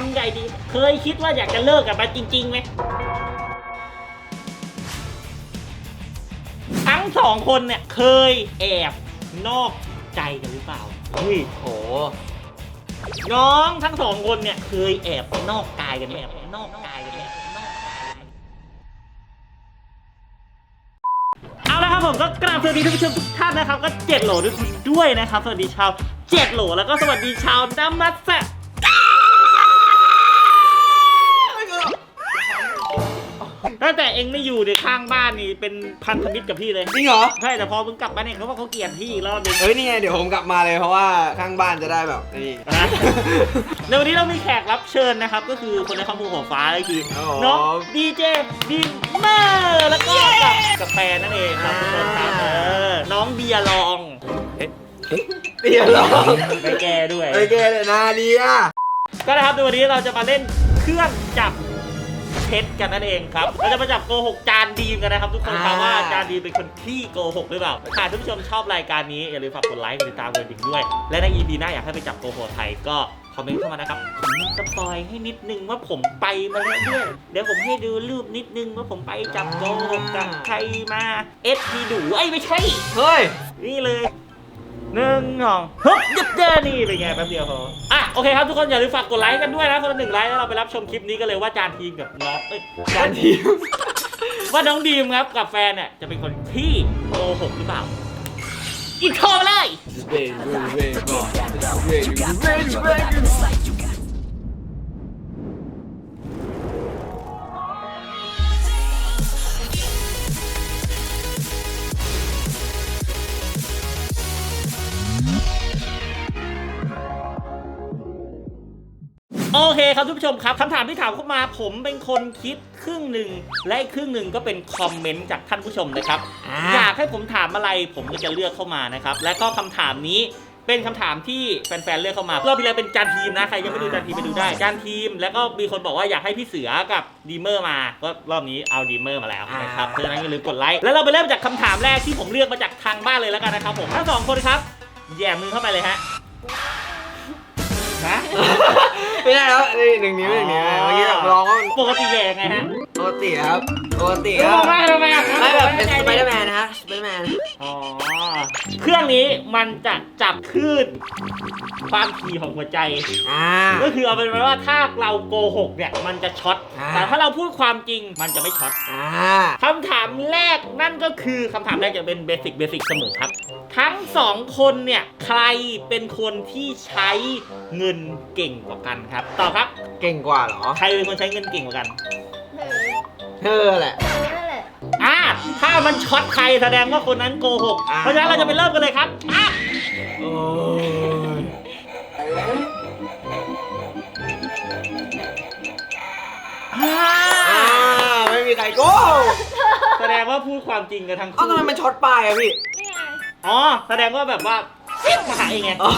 อนใหญ่ดี เคยคิดว่าอยากจะเลิกกับมันจริงๆไหมทั้งสองคนเนี่ยเคยแอบนอกใจกันหรือเปล่าเฮ้ยโอ้น้องทั้งสองคนเนี่ยเคยแอบนอกกายกันไหมแอบนอกกายกันไหมเอาละครับผมก็กราบสวัสดีท่านผู้ชมทุกท่านนะครับ ก็เจ็ดโหลด้วยคุณด้วยนะครับ สวัสดีชาวเจ็ดโหลแล้วก็สวัสดีชาวดัมมัสแซะ ตั้งแต่เองไม่อยู่ในข้างบ้านนี่เป็นพันธมิตรกับพี่เลยจริงเหรอ ใช่แต่พอมึงกลับมาเนี่ยเขาว่าเขาเกลียดพี่อีกรอบหนึง เฮ้ยนี่ไงเดี๋ยวผมกลับมาเลยเพราะว่าข้างบ้านจะได้แบบนี่ นะในวันนี้เรามีแขกรับเชิญนะครับ ก็คือคนในคำพูของฟ้าก็คือครับผมน้องดีเจดิมเมอร์แล้วก็กับกับแฟนนั่นเองครับทุกคนครับเออน้องเบียร์ลองเดี๋ยวหรอไปแกด้วยโอเคเลยนาดีอะก็นะครับในวันนี้เราจะมาเล่นเครื่องจับ เพชรกันนั่นเองครับเราจะมาจับโกหกจานดีมกันนะครับทุกคนครับว่าจานดีมเป็นคนที่โกหกหรือเปล่าหากท่านผู้ชมชอบรายการนี้อย่าลืมฝากกดไลค์กดติดตามกดกระดิ่งด้วย และใน EP หน้าอยากให้ไปจับโกหกไทยก็คอมเมนต์เข้ามานะครับผมสปอยให้นิดนึงว่าผมไปมาแล้วด้วยเดี๋ยวผมให้ดูรูปนิดนึงว่าผมไปจับโกหกกับใครมาเอสพีดูไอ้ยไม่ใช่เฮ้ย นี่เลย หนึ่งสองฮึบยึดเจอนี่เป็นไงแป๊บเดียวพออะโอเคครับทุกคนอย่าลืมฝากกดไลค์กันด้วยนะคนละหนึ่งไลค์แล้วเราไปรับชมคลิปนี้กันเลยว่าจานทีมกับน้องเอ้ยจานทีม ว่าน้องดีมครับกับแฟนเนี่ยจะเป็นคนที่โกหกหรือเปล่าอีกโทรมาเลยโอเค ครับทุกผู้ชมครับคำถามที่ถามเข้ามาผมเป็นคนคิดครึ่งหนึ่งและอีกครึ่งหนึ่งก็เป็นคอมเมนต์จากท่านผู้ชมนะครับอ่าอยากให้ผมถามอะไรผมก็จะเลือกเข้ามานะครับ และก็คำถามนี้เป็นคำถามที่แฟนๆเลือกเข้ามารอบที่แล้วเป็นจานทีมนะใครยังไม่ดูจานทีมไปดูได้จานทีม แล้วก็มีคนบอกว่าอยากให้พี่เสือกับดีเมอร์มาก็รอบนี้เอาดีเมอร์มาแล้วนะครับเพราะฉะนั้นอย่าลืมกดไลค์แล้วเราไปเริ่มจากคำถามแรกที่ผมเลือกมาจากทางบ้านเลยแล้วกันนะครับผมทั้งสองคนครับแย่มือเข้าไปเลยฮะฮะ ไม่ได้แล้วนี่หนึ่งนิ้วหนึ่งนิ้วเมื่อกี้แบบร้องว่ามันปกติแย่ไงฮะปกติครับปกติเอคอรับไม่ทำไมอะไม่แบบเป็นสไปเดอร์แมนนะฮะสไปเดอร์แมนอ๋อเครื่องนี้มันจะจับคลื่นความถี่ของหัวใจ อ่าก็คือเอาเป็นว่าถ้าเราโกหกเนี่ยมันจะช็อตอ่าแต่ถ้าเราพูดความจริงมันจะไม่ช็อตอ่าคำถามแรกนั่นก็คือคำถามแรกจะเป็นเบสิกเบสิกเสมอครับ ทั้งสองคนเนี่ยใครเป็นคนที่ใช้เงินเก่งกว่ากันครับตอบครับ เก่งกว่าเหรอ ใครเป็นคนใช้เงินเก่งกว่ากันเธอเธอแหละเธอนั่นแหละอ่าถ้ามันช็อตใครแสดงว่าคนนั้นโกหกอ่า เพราะฉะนั้นเราจะไปเริ่มกันเลยครับอะโอ้ยอ่าอ่าไม่มีใครโก้แสดงว่าพูดความจริงกันทั้งเอ้าคู่ทำไมมันช็อตปลายอะพี่นี่ไง อ๋อ แสดงว่าแบบว่าเสี้ยมาหาเองไงอ๋อ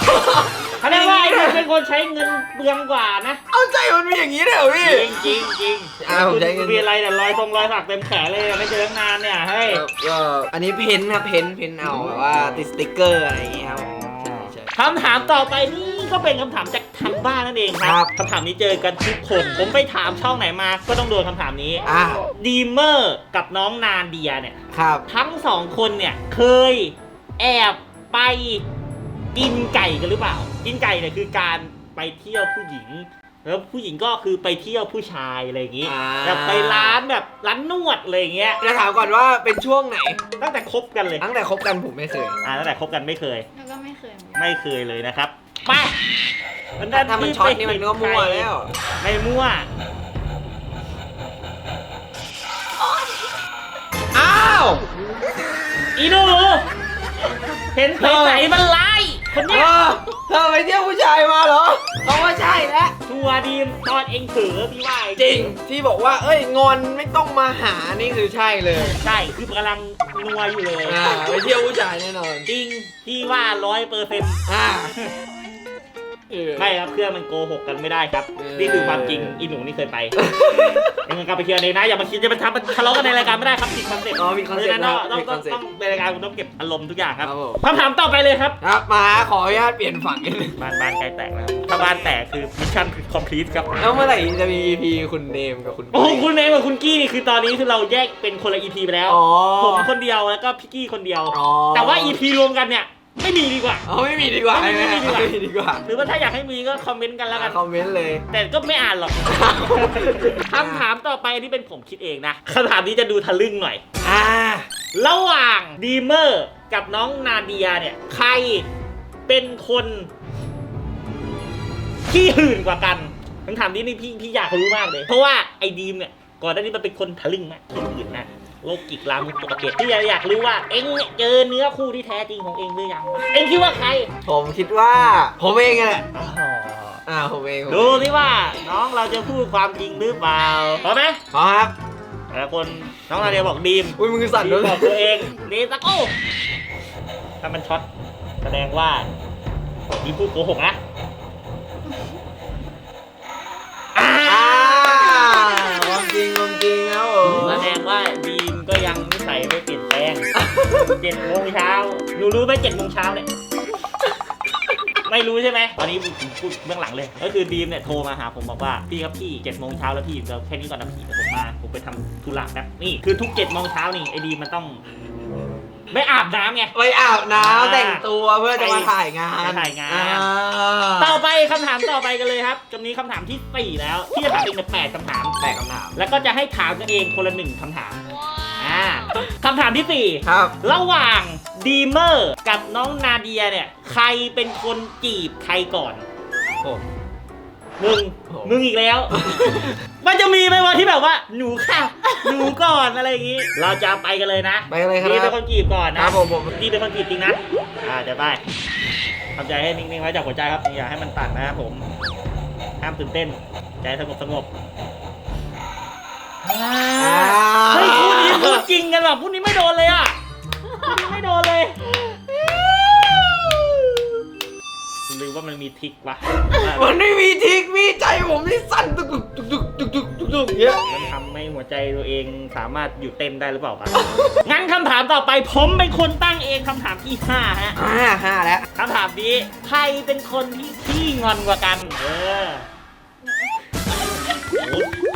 แสดงว่าไอ้มึงเป็นคนใช้เงินเปลืองกว่านะ เอาใจมันมีอย่างนี้เลยเหรอพี่ จริงจริงจริงอ่าผมใช้เงินเรียนอะไรแต่ยรอยทรงรอยสักเต็มแขนเลยไม่เจอตั้งนานเนี่ยเฮ้ย ก็อันนี้เพ้นท์ครับเพ้นท์เพ้นท์เอาแบบว่าติดสติ๊กเกอร์อะไรอย่างเงี้ยครับใช่ใช่ คำถามต่อไปนี่ก็เป็นคำถามจากทางบ้านนั่นเองคครัรับ บคำถามนี้เจอกันทุกคนผมไปถามช่องไหนมาก็ต้องโดนคำถามนี้อ่าดีเมอร์กับน้องนานเดียเนี่ย ครับ ทั้งสองคนเนี่ยเคย แอบไปกินไก่กันหรือเปล่า กินไก่เนี่ยคือการไปเที่ยวผู้หญิง แล้วผู้หญิงก็คือไปเที่ยวผู้ชายอะไรอย่างงี้อ่า แบบไปร้านแบบร้านนวดอะไรอย่างเงี้ย จะถามก่อนว่าเป็นช่วงไหน ตั้งแต่คบกันเลยตั้งแต่คบกันผมไม่เคย อ่าตั้งแต่คบกันไม่เคย แล้วก็ไม่เคยเหมือนกันไม่เคยเลยนะครับไปวันถ้ามันช็อตนี่มันก็มั่วแล้ว ไม่มั่ว อ้าว อีหนู เห็นใสๆมันไล่คนเธเนี้ยอเธอไปเที่ยวผู้ชายมาเหรอเขาว่าใช่แล้วทัวร์ดีมตอนเองเถือพี่ว่าจริงที่บอกว่า เอ้ยงอนไม่ต้องมาหานี่คือใช่เลย ใช่คือกำลังนัวอยู่เลยอ่าไปเที่ยวผู้ชายแน่นอนจริงพี่ว่าร้อยเปอร์เซ็นต์อ่า เออ ไม่ครับเครื่องมันโกหกกันไม่ได้ครับ เออ นี่คือความจริงอีหนูนี่เคยไปเองกลับไปเคลียร์เองนะอย่ามาคิดจะมาทำทะเลาะกันในรายการไม่ได้ครับผิดคอนเซ็ปต์อ๋อมีคอนเซ็ปต์พราะฉะนั้นต้องมีต้องคอนเซ็ปต์ต้องในรายการคุณต้องเก็บอารมณ์ทุกอย่างครับครับผม คำถามต่อไปเลยครับครับมาขออนุญาตเปลี่ยนฝั่งนิดนึงบ้านบ้านใกล้แตกแล้วถ้าบ้านแตกคือมิชชั่นคือคอมพลีทครับ แล้วเมื่อไหร่จะมี EP คุณเนมกับคุณโอ้โหคุณเนมกับคุณกี้นี่คือตอนนี้คือเราแยกเป็นคนละ EP ไปแล้ว อ๋อผมคนเดียวแล้วก็พี่กี้คนเดียว อ๋อแต่ว่า EP รวมกันเนี่ย ไม่มีดีกว่าอ๋อไม่มีดีกว่าไม่มีใช่ไหไม่มีดีกว่า ไม่มีดีกว่าหรือว่าถ้าอยากให้มีก็คอมเมนต์กันแล้วกัน คอมเมนต์เลย แต่ก็ไม่อ่านหรอก คำถามต่อไปที่เป็นผมคิดเองนะคำถามนี้จะดูทะลึ่งหน่อย อ่า ระหว่างดีเมอร์กับน้องนาเดียเนี่ย ใครเป็นคนที่หื่นกว่ากันคำถามนี้นี่พี่พี่อยากรู้มากเลย เพราะว่าไอ้ดีมเนี่ย ก่อนหน้านี้มันเป็นคนทะลึ่งมากที่หื่นนะ โลกิกลามุกปกติที่อยากรู้ว่า เอ็งเนี่ยเจอเนื้อคู่ที่แท้จริงของเอ็งหรือยัง เอ็งคิดว่าใครผมคิดว่า ผมเองแหละอ่าผมเองผมเองดูสิว่าน้องเราจะพูดความจริงหรือเปล่าพร้อมไหมพอครับแต่ละคนน้องนาเดียบอกดีมอุ้ยมือสั่นดีด้มวยบอกตัวเองเดซักโอถ้ามันช็อตแสดงว่าดีมพูดโกหกนะอ่าอ่าความจริงความจริงครับผมแสดงว่าดีม ก็ยังนิสัยไม่เปลี่ยนแปลงเจ็ดโมงเช้าหนูรู้ไหมเจ็ดโมงเช้าเนี่ย ไม่รู้ใช่ไหมตอนนี้ผมพูดเบื้องหลังเลย ก็คือดีมเนี่ยโทรมาหาผมบอกว่าพี่ครับพี่เจ็ดโมงเช้าแล้วพี่เดี๋ยวแค่นี้ก่อนนะพี่เดี๋ยวผมมา ผมไปทำธุระแป๊บนี่คือทุกเจ็ดโมงเช้านี่ไอ้ดีมมันต้อง ไม่อาบน้ำไง ไปอาบอ่าน้ำแต่งตัวเพื่อจะมาถ่ายงานมาถ่ายงาน อ่ต่อไปคำถามต่อไปกันเลยครับจำนี้คำถามที่สี่แล้วที่จะถามเองในแปดคำถาม แต่คำถาม แล้วก็จะให้ถามกันเองคนละหนึ่งคำถามอ่า คำถามที่สี่ครับระหว่างดีเมอร์กับน้องนาเดียเนี่ย ใครเป็นคนจีบใครก่อนผมมึงโอ้มึงอีกแล้ว มันจะมีไหมวะที่แบบว่า หนูค่ะ หนูก่อนอะไรอย่างงี้ เราจะไปกันเลยนะไปกันเลยคดีรัเป็บนคนจีบก่อนนะครับผมผมดีเป็นคนจีบจริงนะ อ่า เดี๋ยวไปทำใจให้นิ่งๆไว้จากหัวใจครับ อย่าให้มันตัดนะครับผม ห้ามตื่นเต้น ใจสงบสงบอ่าอ่า เฮ้ยคู่นี้พูดจริงกันแบบพูดนี้ไม่โดนเลยอะไม่โดนเลยหรือว่ามันมีทิกวะมันไม่มีทิกมีใจผมที่สั่นตุกตุกตุกตุกตุกตุกตุกเยอะมันทำให้หัวใจตัวเองสามารถหยุดเต้นได้หรือเปล่าครับงั้นคำถามต่อไปผมเป็นคนตั้งเองคำถามที่ห้าฮะห้าห้าแล้วคำถามนี้ใครเป็นคนที่ขี้งอนกว่ากัน เออ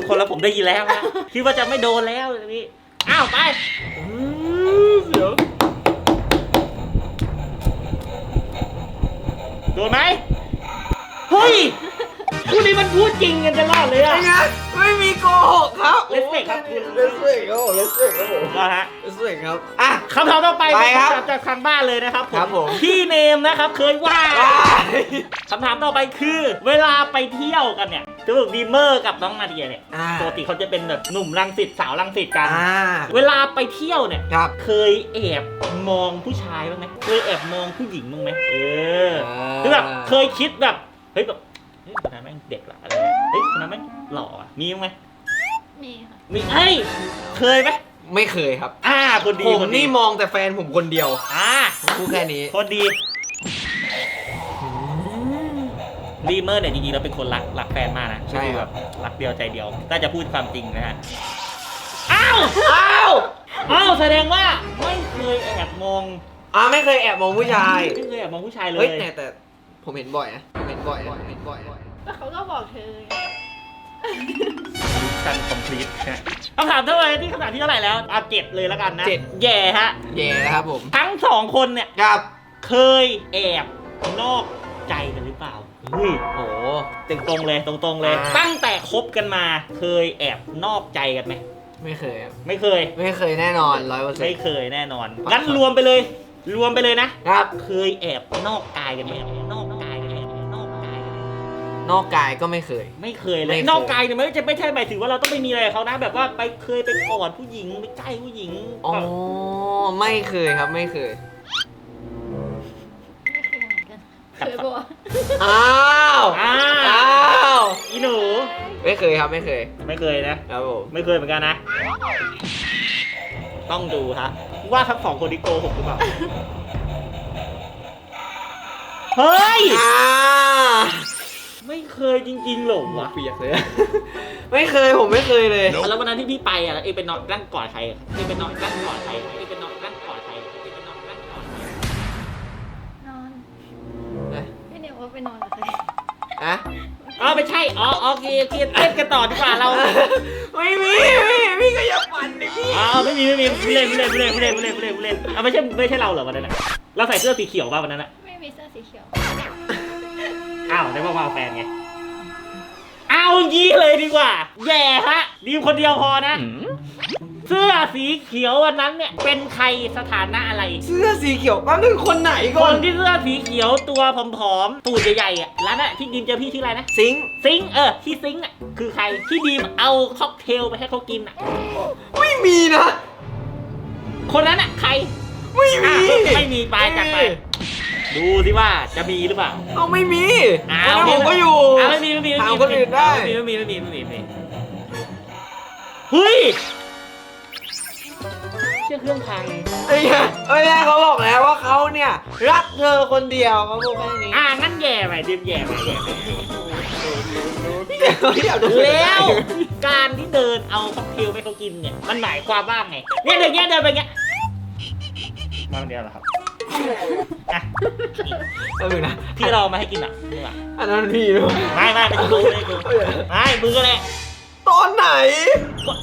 คนแล้วผมได้ยินแล้วนะคิดว่าจะไม่โดนแล้วทีนี้อ้าวไปเสียวโดนไหมเฮ้ยคู่นี้มันพูดจริงกันจะรอดเลยอะไอ้เงี้ยไม่มีโกหกครับ Respect ครับคุณ เลสเปกครับผมเลสเปกครับผมก็ฮะ เลสเปกครับ อะคำถามต่อไปไปครับเป็นคำถามจากทางบ้านเลยนะครับครับผม พี่เนมนะครับเคยว่าว้ายคำถามต่อไปคือ เวลาไปเที่ยวกันเนี่ย คือดีเมอร์กับน้องนาเดียเนี่ยอ่า ปกติเขาจะเป็นแบบหนุ่มรังสิตสาวรังสิตกัน อ่าเวลาไปเที่ยวเนี่ย ครับเคยแอบมองผู้ชายบ้างไหมเคยแอบมองผู้หญิงบ้างไหมเออคือแบบเคยคิดแบบเฮ้ยแบบเฮ้ยคนนั้นแม่งเด็กละอะไรเงี้ยเฮ้ยคนนั้นแม่งหล่ออะมีบ้างไหมมีค่ะมีเอ้ยเคยไหมไม่เคยครับ อ่าคนดีผมคนดีนี่มองแต่แฟนผมคนเดียวอ่าผมพูดแค่นี้ คนดี ดีเมอร์เนี่ยจริงๆแล้วเป็นคนรักรักแฟนมากนะใช่ก็อครับแบบรักเดียวใจเดียวน่าจะพูดความจริงนะฮะอ้าวอ้าวอ้าวแสดงว่าไม่เคยแอบมองอ่าไม่เคยแอบมองผู้ชาย ไม่เคยแอบมองผู้ชายเลเฮ้ยยแต่แต่ผมเห็นบ่อยนะผมเห็นบ่อยนะผมเห็นบ่อยนะแต่เขาก็บอกเธอไงชันคอมพลีทคำถามเท่าไหร่ที่คำถามที่เท่าไหร่แล้วเอาเจ็ดเลยแล้วกันนะเจ็ด แย่ฮะ แย่นะครับผมทั้งสองคนเนี่ย ครับเคยแอบนอกใจกันหรือ เปล่าเฮ้ยโอ้ตรงตรงๆเลยตรงตรงๆเลย อ่า ตั้งแต่คบกันมาเคยแอบนอกใจกันไหมไม่เคยครับไม่เคย ไม่เคยแน่นอนร้อยเปอร์เซ็นไม่ต์เคยแน่นอน งั้นรวมไปเลย รวมไปเลยนะ ครับ เคยแอบนอกกายกันไหมนอกกายกันไหมนอกกายกันไหมนอกกายก็ไม่เคย ไม่เคยเลไม่ย เคย นอกกายเนี่ยไม่จะไม่ใช่หมายถึงว่าเราต้องไปมีอะไรกับเขานะ แบบว่าไปเคยไปกอดผู้หญิงไปใกล้ผู้หญิงอ๋อไม่เคยครับไม่เคย เคยบอกอ้าวอ้าอ้าว วอีหนู ไม่เคยครับไม่เคยไม่เคยนะ ครับผมไม่เคยเหมือนกันนะ ต้องดูฮะ ว่าทั้งสองคนนี้โกหกหรือเปล่า เฮ้ยอ่าไม่เคยจริงๆเหรอวะเปียกเลย ไม่เคยผมไม่เคยเลย แล้ววันนั้นที่พี่ไปอะเอเป็นนอนนั่งกอดใครอะเอเป็นนอนนั่งกอดใครเอ ไปนอนกับใครอะอ๋อไม่ใช่ อ๋อโอเคโอเคเล่นกันต่อดีกว่าเรา ไม่มีพี่พี่ก็อย่าปั่นดิพี่อ๋อไม่มีไม่มีไม่เล่นไม่เล่นไม่เล่นไม่เล่นไม่เล่นไม่เล่นไม่เล่นอะไม่ใช่ไม่ใช่เราเหรอวันนั้นอะเราใส่เสื้อสีเขียวป่ะวันนั้นอะไม่มีเสื้อสีเขียวอ้าวได้ว่ามาแฟนไงเอางี้เลยดีกว่าแย่ฮะดีมคนเดียวพอนะ เสื้อสีเขียววันนั้นเนี่ยเป็นใครสถานะอะไร เสื้อสีเขียวแป๊บนึงคนไหนคก่อนนที่เสื้อสีเขียวตัวผอมๆตูดใหญ่ๆอะร้านน่ะที่ดีมเจอพี่ชื่ออะไรนะ ซิงค์ซิงค์เออที่ซิงค์อะคือใครที่ดีมเอาค็อกเทลไปให้เขากินอะไม่มีนะ คนนั้นอะใครไม่อะมีไม่มีไปจัดไปดูสิว่าจะมีหรือเปล่า เอาไม่มีอ้าวันนั้นผมก็อยู่อ้าวไม่มีไม่มีไม่มีถามคนอื่นได้ ไม่มีไม่มีไม่มีไม่มีเฮ้ยเชื่อเครื่องพังเอ้ยเอ้ยเขาบอกแล้วว่าเขาเนี่ยรักเธอคนเดียวเขาพูดแค่นี้อ่างั้นแย่ไปดิมแย่ไปแย่ไปอยากดูแล้วการที่เดินเอาค็อกเทลไปเขากินเนี่ยมันหมายความว่าไงเนี่ยเดินเงี้ยเดินไปเงี้ยมาคนเดียวเหรอครับอะเอาดูนะที่เรามาให้กินอะนี่ว่ะอันนั้นพี่ด้วยไม่ไม่ไม่ใช่กูไม่ใช่กูไม่มือแหละตอนไหนไอ้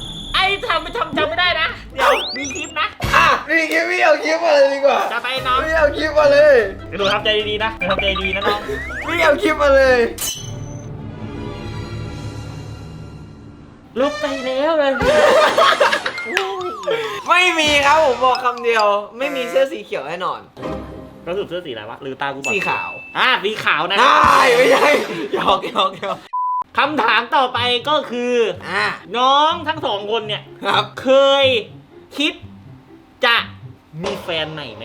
ทำไปทำจำไม่ได้นะ เดี๋ยวมีคลิปนะอะนี่คลิปพี่เอาคลิปมาเลยดีกว่าจะไปน้องพี่เอาคลิปมาเลยเดี๋ยวดูทำใจดีๆนะทำใจดีนะน้องพี่เอาคลิปมาเลยลุกไปแล้วเลยไม่มีครับผมบอกคำเดียว ไม่มีเสื้อสีเขียวแน่นอนก็สุดเสื้อสีอะไรวะหรือตากูบอดสีขาว อะสีขาวนะได้ไม่ใช่หยอกหยอกหยอก คำถามต่อไปก็คือ อะน้องทั้งสองคนเนี่ย ครับ เคยคิดจะมีแฟนใหม่ไหม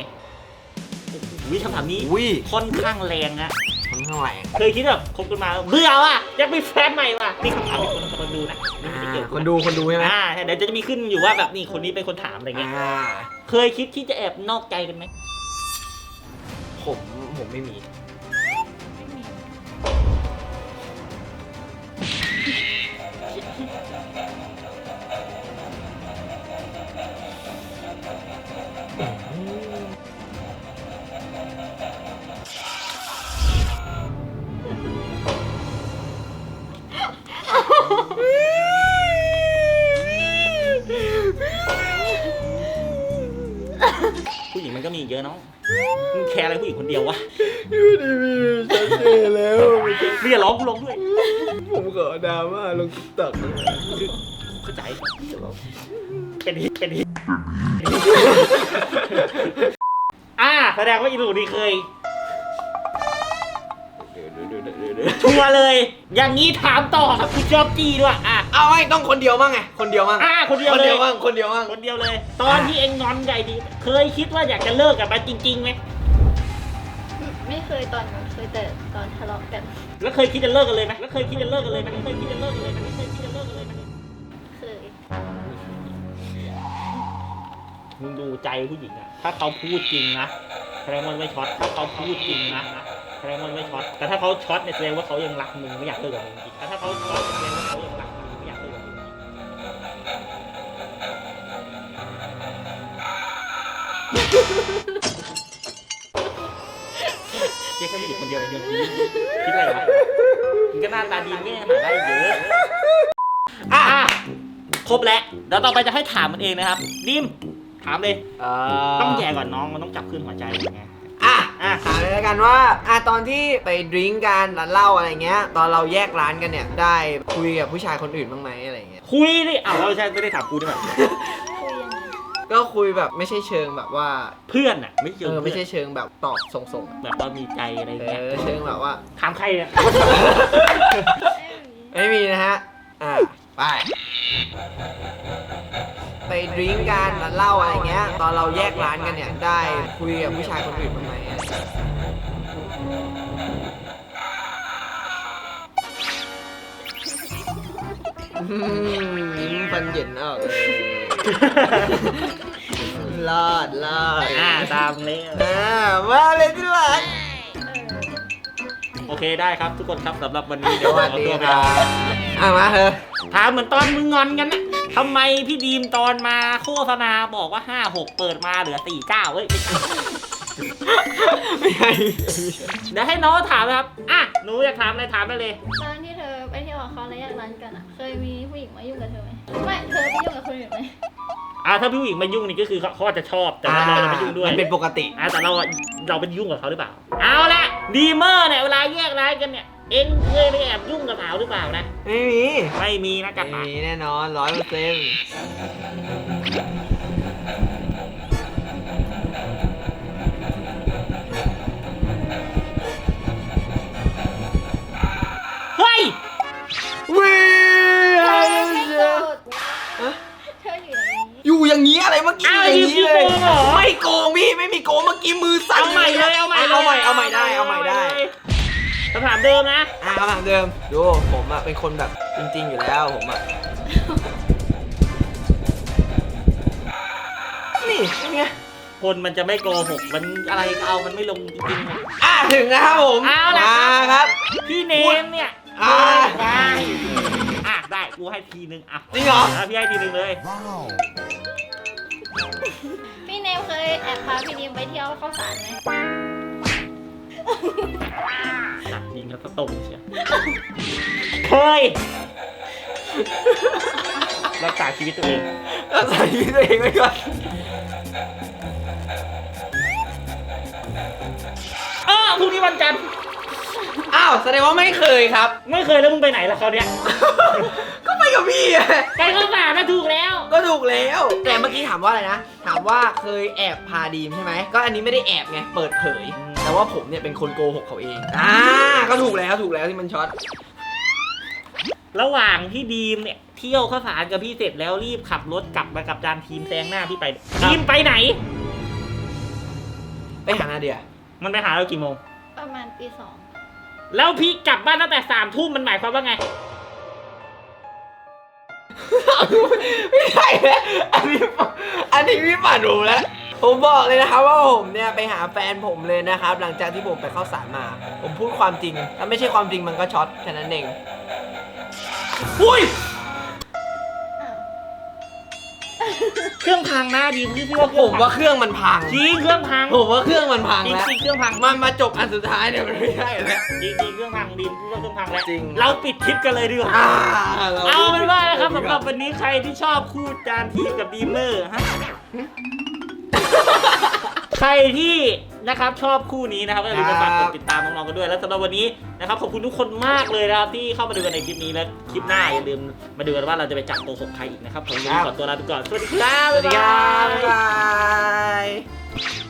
วิคำถามนี้อุ้ยค่อนข้างแรงอะคนข้างหลังเคยคิดแบบคบกันมาเบื่อว่ะอยากมีแฟนใหม่ว่ะนี่คำถามเป็นคนคนดูนะนี่ไม่ได้เกี่ยวคนดูคนดูใช่ไหมอ่าเดี๋ยวจะมีขึ้นอยู่ว่าแบบนี่คนนี้เป็นคนถามอะไรเงี้ย อ่า เคยคิดที่จะแอบนอกใจกันไหมผมผมไม่มีไม่ มันก็มีเยอะเนาะมึงแคร์อะไรผู้หญิงคนเดียววะยูดีวีชัดเจนแล้ว เรียกร้องกูร้องด้วย ผมขอดราม่าลงติ๊กต็อกคือเข้าใจเป็นฮิตเป็นฮิตอ่าแสดงว่าอีหลูนี่เคย ชัวร์เลย อย่างนี้ถามต่อครับคุณชอบจี้ด้วยอะเอาไม่ต้องคนเดียวมั้งไง คนเดียวมั้งอะคนเดียวคนเลเดียยวมั้งคนเดียวมั้งคนเดียวเลย ตอนที่เองงอนใหญ่ดี เคยคิดว่าอยากจะเลิกกับมันจริงๆไหมไม่เคยตอนนั้นเคยแต่ตอนทะเลาะกันแล้วเคยคิดจะเลิกกันเลยไหมแล้วเคยคิดจะเลิกกันเลยไหมเคยคิดจะเลิกกันเลยไหมเคยคิดจะเลิกกันเลยไหมเคยมึงดูใจผู้หญิงอะถ้าเขาพูดจริงนะแสดงว่าไม่ช็อตถ้าเขาพูดจริงนะ แสดงว่าไม่ช็อต แต่ถ้าเขาช็อตเนี่ยแสดงว่าเขายังรักมึงไม่อยากเลิกกับมึงจริงแต่ถ้าเขาช็อตเนี่ยแสดงว่าเขายังรักมึงไม่อยากเลิกกับมึงจริงเจ๊แค่ผู้หญิงคนเดียวเองคิดอะไรวะมึงก็หน้าตาดีแง่หาได้เยอะอะครบแล้วเดี๋ยวต่อไปจะให้ถามมันเองนะครับดิมถามเลย ต้องแย่ก่อนน้องมันต้องจับขึ้นหัวใจย่างเงี้ แล้วกันว่าอะตอนที่ไปดริ้งกันร้านเหล้าอะไรเงี้ย ตอนเราแยกร้านกันเนี่ย ได้คุยกับผู้ชายคนอื่นบ้างไหมอะไรเงี้ย คุยดิอ้าวเราใช่ไม่ได้ถามกูด้วยคุยยังไงก็คุยแบบไม่ใช่เชิงแบบว่า เพื่อนอะ ไม่เจเอออไม่เพื่อนใช่เชิงแบบตอบส่งๆอะแบบว่ามีใจอะไรเอเงี้ยอเชิงแบบว่า ถามใครเนี่ย ไม่มีไม่มีนะฮะ อะไป ไปดริ้งกันร้านเหล้าอะไรเงี้ย ตอนเราแยกร้านกันเนี่ย ได้คุยกับผู้ชายคนอื่นบ้างไหม ยอืมฟันเหย็นออกเลยรอดรอดอ่าตามเลยอ่ามาเลยที่รักเออโอเคได้ครับทุกคนครับสำหรับวันนี้เดี๋ยวสขวัอสดีตัวไปครันอนบอะมาเถอะถามเหมือนตอนมึงงอนกันนะทำไมพี่ดีมตอนมาโฆษณาบอกว่า 5 6 เปิดมาเหลือ 4 9เฮ้ยไม่ใช่ไม่ใช่เดี๋ยวให้น้องถามนะครับ อะหนูอยากถามอะไรถามได้เลย ตอนที่เธอไปเที่ยวกับเขาแล้วแยกร้านกันอะ เคยมีผู้หญิ งมายุ่งกับเธอไหมไม่เธอไปยุ่งกับคนอื่นไหมอะถ้าพี่ผู้หญิงมายุ่งนี่ก็คือเขาเขาอาจจะชอบแต่ว่าเราจะไม่ยุ่งด้วย มันเป็นปกติ อะแต่เราอะเราไปยุ่งกับเขาหรือเปล่า เอาละดีเมอร์เนี่ยเวลาแยกร้านกันเนี่ย เอ็งเคยไปแอบยุ่งกับสาวหรือเปล่านะ ไม่มีไม่มีนะกระไม่ต่ายมีแน่นอนร้อยเปอร์เซ็นต์ เดิมนะ อะคำถามเดิม ดู ผมอะเป็นคนแบบจริง ๆ อยู่แล้วผมอะนี่เป็นไงคนมันจะไม่โกหก มันอะไรก็เอา มันไม่ลงจริงๆอะ อะถึงนะครับผมเอาล่ะ มาครับ พี่เนมเนี่ยอ่า ได้อะได้กูให้ทีนึงอะจริงเหรอ อะพี่ให้ทีนึงเลย พี่เนมเคยแอบพาพี่ดีมไปเที่ยวเข้าสารไหมจับ ยิงแล้วก็ตรงเชียวเคยรักษาชีวิตตัวเองเอาใส่ชีวิตตัวเองไว้ก่อนอ้อพรุ่งนี้วันจันทร์อ้าวแสดงว่าไม่เคยครับ ไม่เคยแล้วมึงไปไหนล่ะเขาวเนี่ยก็ไปกับพี่อะไกลเข้าสารนะถูกแล้ว ก็ถูกแล้ว แต่เมื่อกี้ถามว่าอะไรนะ ถามว่าเคยแอบพาดีมใช่ไหม ก็อันนี้ไม่ได้แอบไง เปิดเผย แต่ว่าผมเนี่ยเป็นคนโกหกเขาเอง อ่า ก็ถูกแล้วถูกแล้วที่มันช็อต ระหว่างพี่ดีมเนี่ยเที่ยวเข้าสารกับพี่เสร็จแล้วรีบขับรถกลับมากับจานทีมแซงหน้าพี่ไปทีมไปไหน ไปหานาเดียมันไปหาเรากี่โมง ประมาณปีสองแล้วพี่กลับบ้านตั้งแต่สามทุ่มมันหมายความว่าไง ไม่ใช่แล้วอันนี้อันนี้พี่ปั่นผมแล้ว ผมบอกเลยนะครับว่าผมเนี่ยไปหาแฟนผมเลยนะครับ หลังจากที่ผมไปเข้าสารมา ผมพูดความจริง ถ้าไม่ใช่ความจริงมันก็ช็อตแค่นั้นเองอุ้ยอ้าวเครื่องพังหน้าดีพี่พี่ว่าเคผรื่องมพัว่างเครื่องมันพังจริงเครื่องพังผมว่าเครื่องมันพังจริงแล้วจริงเครื่องพังมันมาจบอันสุดท้ายเนี่ยมันไม่ใช่แล้ว จริงจริงเครื่องพังดีพี่ว่าเครื่องพังแล้วจริง เราปิดคลิปกันเลยดีกว่า อ่าเอาเป็นว่านะครับสำหรับวันนี้ใครที่ชอบคู่จานทีมกับดีมเมอร์ฮะ ใครที่นะครับชอบคู่นี้นะครับก็อย่าลืมไปฝากกดติดตามน้องๆกันด้วย แล้วสำหรับวันนี้นะครับขอบคุณทุกคนมากเลยนะครับที่เข้ามาดูกันในคลิปนี้และคลิปหน้าอย่าลืมมาดูกันว่าเราจะไปจับตัวหกใครอีกนะครับผมวันนี้ขอตัวลาไปก่อนสวัสดีครับสวัสดีครับบ๊ายบ๊ายบายบาย